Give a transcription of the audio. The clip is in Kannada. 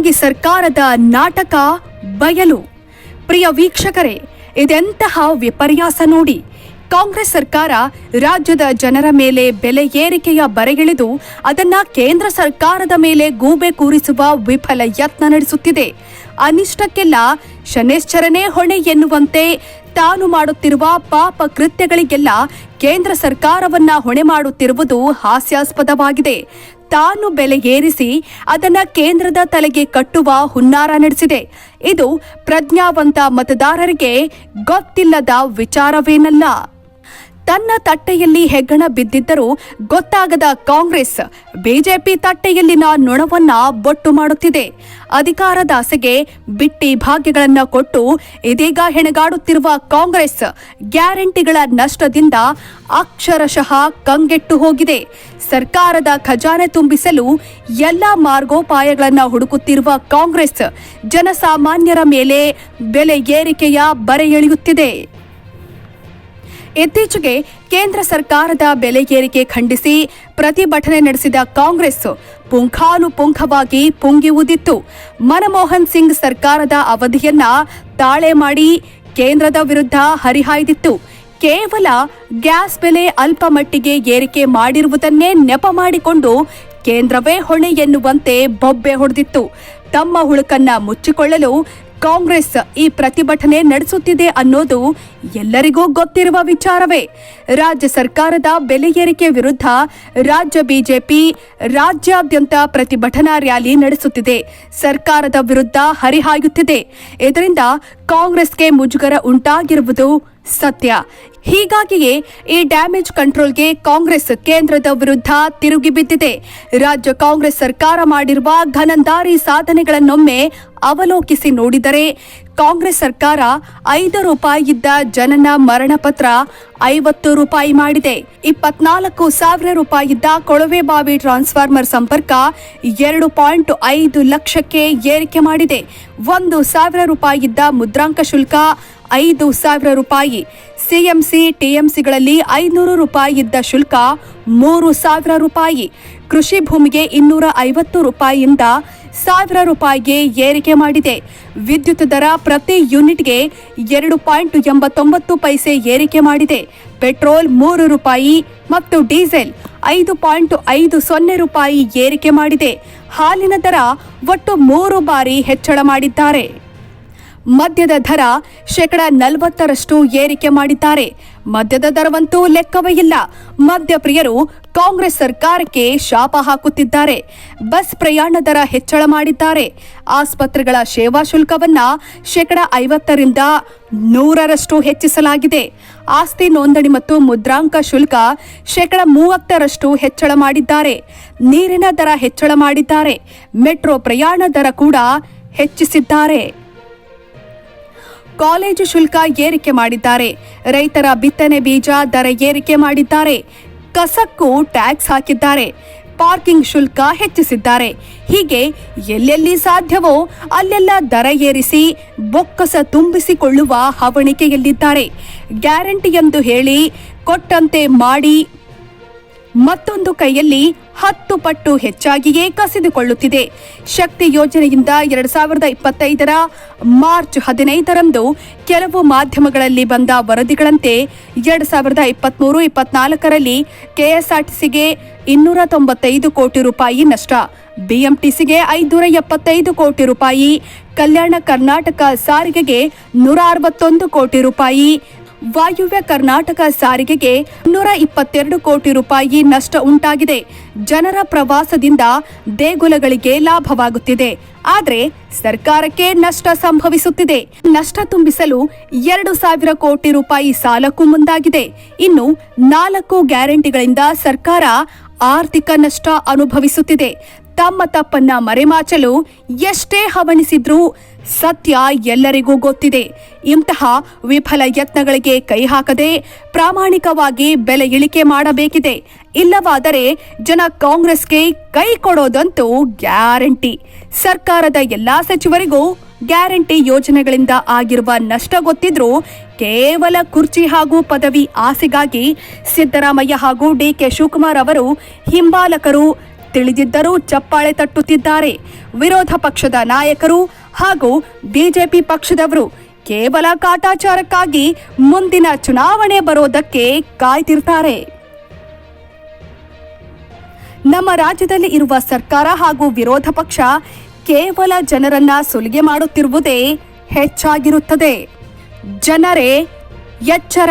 ಢೋಂಗಿ ಸರ್ಕಾರದ ನಾಟಕ ಬಯಲು. ಪ್ರಿಯ ವೀಕ್ಷಕರೇ, ಇದೆಂತಹ ವಿಪರ್ಯಾಸ ನೋಡಿ. ಕಾಂಗ್ರೆಸ್ ಸರ್ಕಾರ ರಾಜ್ಯದ ಜನರ ಮೇಲೆ ಬೆಲೆ ಏರಿಕೆಯ ಬರೆಗಿಳಿದು ಅದನ್ನ ಕೇಂದ್ರ ಸರ್ಕಾರದ ಮೇಲೆ ಗೂಬೆ ಕೂರಿಸುವ ವಿಫಲ ಯತ್ನ ನಡೆಸುತ್ತಿದೆ. ಅನಿಷ್ಟಕ್ಕೆಲ್ಲ ಶನೇಶ್ಚರನೇ ಹೊಣೆ ಎನ್ನುವಂತೆ ತಾನು ಮಾಡುತ್ತಿರುವ ಪಾಪ ಕೃತ್ಯಗಳಿಗೆಲ್ಲ ಕೇಂದ್ರ ಸರ್ಕಾರವನ್ನ ಹೊಣೆ ಮಾಡುತ್ತಿರುವುದು ಹಾಸ್ಯಾಸ್ಪದವಾಗಿದೆ. ತಾನು ಬೆಲೆ ಏರಿಸಿ ಅದನ್ನ ಕೇಂದ್ರದ ತಲೆಗೆ ಕಟ್ಟುವ ಹುನ್ನಾರ ನಡೆಸಿದೆ. ಇದು ಪ್ರಜ್ಞಾವಂತ ಮತದಾರರಿಗೆ ಗೊತ್ತಿಲ್ಲದ ವಿಚಾರವೇನಲ್ಲ. ತನ್ನ ತಟ್ಟೆಯಲ್ಲಿ ಹೆಗ್ಗಣ ಬಿದ್ದಿದ್ದರೂ ಗೊತ್ತಾಗದ ಕಾಂಗ್ರೆಸ್, ಬಿಜೆಪಿ ತಟ್ಟೆಯಲ್ಲಿನ ನೊಣವನ್ನ ಬೊಟ್ಟು ಮಾಡುತ್ತಿದೆ. ಅಧಿಕಾರದಾಸೆಗೆ ಬಿಟ್ಟಿ ಭಾಗ್ಯಗಳನ್ನು ಕೊಟ್ಟು ಇದೀಗ ಹೆಣಗಾಡುತ್ತಿರುವ ಕಾಂಗ್ರೆಸ್ ಗ್ಯಾರಂಟಿಗಳ ನಷ್ಟದಿಂದ ಅಕ್ಷರಶಃ ಕಂಗೆಟ್ಟು ಹೋಗಿದೆ. ಸರ್ಕಾರದ ಖಜಾನೆ ತುಂಬಿಸಲು ಎಲ್ಲ ಮಾರ್ಗೋಪಾಯಗಳನ್ನು ಹುಡುಕುತ್ತಿರುವ ಕಾಂಗ್ರೆಸ್, ಜನಸಾಮಾನ್ಯರ ಮೇಲೆ ಬೆಲೆ ಏರಿಕೆಯ ಬರೆ ಎಳೆಯುತ್ತಿದೆ. ಇತ್ತೀಚೆಗೆ ಕೇಂದ್ರ ಸರ್ಕಾರದ ಬೆಲೆ ಏರಿಕೆ ಖಂಡಿಸಿ ಪ್ರತಿಭಟನೆ ನಡೆಸಿದ ಕಾಂಗ್ರೆಸ್ ಪುಂಖಾನುಪುಂಖವಾಗಿ ಊದಿತ್ತು ಮನಮೋಹನ್ ಸಿಂಗ್ ಸರ್ಕಾರದ ಅವಧಿಯನ್ನ ತಾಳೆ ಮಾಡಿ ಕೇಂದ್ರದ ವಿರುದ್ಧ ಹರಿಹಾಯ್ದಿತ್ತು. ಕೇವಲ ಗ್ಯಾಸ್ ಬೆಲೆ ಅಲ್ಪ ಮಟ್ಟಿಗೆ ಏರಿಕೆ ಮಾಡಿರುವುದನ್ನೇ ನೆಪ ಮಾಡಿಕೊಂಡು ಕೇಂದ್ರವೇ ಹೊಣೆ ಎನ್ನುವಂತೆ ಬೊಬ್ಬೆ ಹೊಡೆದಿತ್ತು. ತಮ್ಮ ಹುಳುಕನ್ನ ಮುಚ್ಚಿಕೊಳ್ಳಲು ಕಾಂಗ್ರೆಸ್ ಈ ಪ್ರತಿಭಟನೆ ನಡೆಸುತ್ತಿದೆ ಅನ್ನೋದು ಎಲ್ಲರಿಗೂ ಗೊತ್ತಿರುವ ವಿಚಾರವೇ. ರಾಜ್ಯ ಸರ್ಕಾರದ ಬೆಲೆ ಏರಿಕೆ ವಿರುದ್ಧ ರಾಜ್ಯ ಬಿಜೆಪಿ ರಾಜ್ಯಾದ್ಯಂತ ಪ್ರತಿಭಟನಾ ರ್ಯಾಲಿ ನಡೆಸುತ್ತಿದೆ. ಸರ್ಕಾರದ ವಿರುದ್ಧ ಹರಿಹಾಯುತ್ತಿದೆ. ಇದರಿಂದ ಕಾಂಗ್ರೆಸ್ಗೆ ಮುಜುಗರ ಉಂಟಾಗಿರುವುದು ಸತ್ಯ. ಹೀಗಾಗಿಯೇ ಈ ಡ್ಯಾಮೇಜ್ ಕಂಟ್ರೋಲ್ಗೆ ಕಾಂಗ್ರೆಸ್ ಕೇಂದ್ರದ ವಿರುದ್ಧ ತಿರುಗಿ ಬಿದ್ದಿದೆ. ರಾಜ್ಯ ಕಾಂಗ್ರೆಸ್ ಸರ್ಕಾರ ಮಾಡಿರುವ ಘನಂದಾರಿ ಸಾಧನೆಗಳನ್ನೊಮ್ಮೆ ಅವಲೋಕಿಸಿ ನೋಡಿದರೆ ಕಾಂಗ್ರೆಸ್ ಸರ್ಕಾರ ಐದು ರೂಪಾಯಿ ಇದ್ದ ಜನನ ಮರಣ ಪತ್ರ ಐವತ್ತು ರೂಪಾಯಿ ಮಾಡಿದೆ. ಇಪ್ಪತ್ನಾಲ್ಕು ಸಾವಿರ ರೂಪಾಯಿ ಇದ್ದ ಕೊಳವೆಬಾವಿ ಟ್ರಾನ್ಸ್ಫಾರ್ಮರ್ ಸಂಪರ್ಕ ಎರಡು ಪಾಯಿಂಟ್ ಐದು ಲಕ್ಷಕ್ಕೆ ಏರಿಕೆ ಮಾಡಿದೆ. ಒಂದು ಸಾವಿರ ರೂಪಾಯಿ ಇದ್ದ ಮುದ್ರಾಂಕ ಶುಲ್ಕ ಐದು ಸಾವಿರ ರೂಪಾಯಿ. ಸಿಎಂಸಿ, ಟಿಎಂಸಿಗಳಲ್ಲಿ ಐನೂರು ರೂಪಾಯಿ ಇದ್ದ ಶುಲ್ಕ ಮೂರು ಸಾವಿರ ರೂಪಾಯಿ. ಕೃಷಿ ಭೂಮಿಗೆ ಇನ್ನೂರ ಐವತ್ತು ರೂಪಾಯಿಯಿಂದ ಸಾವಿರ ರೂಪಾಯಿಗೆ ಏರಿಕೆ ಮಾಡಿದೆ. ವಿದ್ಯುತ್ ದರ ಪ್ರತಿ ಯೂನಿಟ್ಗೆ ಎರಡು ಪಾಯಿಂಟ್ ಎಂಬತ್ತೊಂಬತ್ತು ಪೈಸೆ ಏರಿಕೆ ಮಾಡಿದೆ. ಪೆಟ್ರೋಲ್ ಮೂರು ರೂಪಾಯಿ ಮತ್ತು ಡೀಸೆಲ್ ಐದು ಪಾಯಿಂಟ್ ಐದು ಸೊನ್ನೆ ರೂಪಾಯಿ ಏರಿಕೆ ಮಾಡಿದೆ. ಹಾಲಿನ ದರ ಒಟ್ಟು ಮೂರು ಬಾರಿ ಹೆಚ್ಚಳ ಮಾಡಿದ್ದಾರೆ. ಮದ್ಯದ ದರ ಶೇಕಡ ನಲವತ್ತರಷ್ಟು ಏರಿಕೆ ಮಾಡಿದ್ದಾರೆ. ಮದ್ಯದ ದರವಂತೂ ಲೆಕ್ಕವೇ ಇಲ್ಲ. ಮದ್ಯಪ್ರಿಯರು ಕಾಂಗ್ರೆಸ್ ಸರ್ಕಾರಕ್ಕೆ ಶಾಪ ಹಾಕುತ್ತಿದ್ದಾರೆ. ಬಸ್ ಪ್ರಯಾಣ ದರ ಹೆಚ್ಚಳ ಮಾಡಿದ್ದಾರೆ. ಆಸ್ಪತ್ರೆಗಳ ಸೇವಾ ಶುಲ್ಕವನ್ನ ಶೇಕಡ ಐವತ್ತರಿಂದ ನೂರರಷ್ಟು ಹೆಚ್ಚಿಸಲಾಗಿದೆ. ಆಸ್ತಿ ನೋಂದಣಿ ಮತ್ತು ಮುದ್ರಾಂಕ ಶುಲ್ಕ ಶೇಕಡ ಮೂವತ್ತರಷ್ಟು ಹೆಚ್ಚಳ ಮಾಡಿದ್ದಾರೆ. ನೀರಿನ ದರ ಹೆಚ್ಚಳ ಮಾಡಿದ್ದಾರೆ. ಮೆಟ್ರೋ ಪ್ರಯಾಣ ದರ ಕೂಡ ಹೆಚ್ಚಿಸಿದ್ದಾರೆ. ಕಾಲೇಜು ಶುಲ್ಕ ಏರಿಕೆ ಮಾಡಿದ್ದಾರೆ. ರೈತರ ಬಿತ್ತನೆ ಬೀಜ ದರ ಏರಿಕೆ ಮಾಡಿದ್ದಾರೆ. ಕಸಕ್ಕೂ ಟ್ಯಾಕ್ಸ್ ಹಾಕಿದ್ದಾರೆ. ಪಾರ್ಕಿಂಗ್ ಶುಲ್ಕ ಹೆಚ್ಚಿಸಿದ್ದಾರೆ. ಹೀಗೆ ಎಲ್ಲೆಲ್ಲಿ ಸಾಧ್ಯವೋ ಅಲ್ಲೆಲ್ಲ ದರ ಏರಿಸಿ ಬೊಕ್ಕಸ ತುಂಬಿಸಿಕೊಳ್ಳುವ ಹವಣಿಕೆಯಲ್ಲಿದ್ದಾರೆ. ಗ್ಯಾರಂಟಿ ಎಂದು ಹೇಳಿ ಕೊಟ್ಟಂತೆ ಮಾಡಿ ಮತ್ತೊಂದು ಕೈಯಲ್ಲಿ ಹತ್ತು ಪಟ್ಟು ಹೆಚ್ಚಾಗಿಯೇ ಕಸಿದುಕೊಳ್ಳುತ್ತಿದೆ. ಶಕ್ತಿ ಯೋಜನೆಯಿಂದ ಎರಡ್ ಸಾವಿರದ ಇಪ್ಪತ್ತೈದರ ಮಾರ್ಚ್ ಹದಿನೈದರಂದು ಕೆಲವು ಮಾಧ್ಯಮಗಳಲ್ಲಿ ಬಂದ ವರದಿಗಳಂತೆ ಎರಡ್ ಸಾವಿರದ ಇಪ್ಪತ್ಮೂರು, ಇಪ್ಪತ್ನಾಲ್ಕರಲ್ಲಿ ಕೆಎಸ್ಆರ್ಟಿಸಿಗೆ ಇನ್ನೂರ ತೊಂಬತ್ತೈದು ಕೋಟಿ ರೂಪಾಯಿ ನಷ್ಟ, ಬಿಎಂಟಿಸಿಗೆ ಐದುನೂರ ಎಪ್ಪತ್ತೈದು ಕೋಟಿ ರೂಪಾಯಿ, ಕಲ್ಯಾಣ ಕರ್ನಾಟಕ ಸಾರಿಗೆಗೆ ನೂರ ಅರವತ್ತೊಂದು ಕೋಟಿ ರೂಪಾಯಿ ವಾಯುವ್ಯ ಕರ್ನಾಟಕ ಸಾರಿಗೆಗೆ ನೂರ ಇಪ್ಪತ್ತೆರಡು ಕೋಟಿ ರೂಪಾಯಿ ನಷ್ಟ ಉಂಟಾಗಿದೆ. ಜನರ ಪ್ರವಾಸದಿಂದ ದೇಗುಲಗಳಿಗೆ ಲಾಭವಾಗುತ್ತಿದೆ. ಆದರೆ ಸರ್ಕಾರಕ್ಕೆ ನಷ್ಟ ಸಂಭವಿಸುತ್ತಿದೆ. ನಷ್ಟ ತುಂಬಿಸಲು ಎರಡು ಸಾವಿರ ಕೋಟಿ ರೂಪಾಯಿ ಸಾಲಕ್ಕೂ ಮುಂದಾಗಿದೆ. ಇನ್ನು ನಾಲ್ಕು ಗ್ಯಾರಂಟಿಗಳಿಂದ ಸರ್ಕಾರ ಆರ್ಥಿಕ ನಷ್ಟ ಅನುಭವಿಸುತ್ತಿದೆ. ತಮ್ಮ ತಪ್ಪನ್ನ ಮರೆಮಾಚಲು ಎಷ್ಟೇ ಹವಣಿಸಿದ್ರೂ ಸತ್ಯ ಎಲ್ಲರಿಗೂ ಗೊತ್ತಿದೆ. ಇಂತಹ ವಿಫಲ ಯತ್ನಗಳಿಗೆ ಕೈ ಹಾಕದೆ ಪ್ರಾಮಾಣಿಕವಾಗಿ ಬೆಲೆ ಇಳಿಕೆ ಮಾಡಬೇಕಿದೆ. ಇಲ್ಲವಾದರೆ ಜನ ಕಾಂಗ್ರೆಸ್ಗೆ ಕೈ ಕೊಡೋದಂತೂ ಗ್ಯಾರಂಟಿ. ಸರ್ಕಾರದ ಎಲ್ಲಾ ಸಚಿವರಿಗೂ ಗ್ಯಾರಂಟಿ ಯೋಜನೆಗಳಿಂದ ಆಗಿರುವ ನಷ್ಟ ಗೊತ್ತಿದ್ರೂ ಕೇವಲ ಕುರ್ಚಿ ಹಾಗೂ ಪದವಿ ಆಸೆಗಾಗಿ ಸಿದ್ದರಾಮಯ್ಯ ಹಾಗೂ ಡಿಕೆ ಶಿವಕುಮಾರ್ ಅವರು ಹಿಂಬಾಲಕರು ತಿಳಿದಿದ್ದರೂ ಚಪ್ಪಾಳೆ ತಟ್ಟುತ್ತಿದ್ದಾರೆ. ವಿರೋಧ ಪಕ್ಷದ ನಾಯಕರು ಹಾಗೂ ಬಿಜೆಪಿ ಪಕ್ಷದವರು ಕೇವಲ ಕಾಟಾಚಾರಕ್ಕಾಗಿ ಮುಂದಿನ ಚುನಾವಣೆ ಬರೋದಕ್ಕೆ ಕಾಯ್ತಿರ್ತಾರೆ. ನಮ್ಮ ರಾಜ್ಯದಲ್ಲಿ ಇರುವ ಸರ್ಕಾರ ಹಾಗೂ ವಿರೋಧ ಪಕ್ಷ ಕೇವಲ ಜನರನ್ನ ಸುಲಿಗೆ ಮಾಡುತ್ತಿರುವುದೇ ಹೆಚ್ಚಾಗಿರುತ್ತದೆ. ಜನರೇ ಎಚ್ಚರ.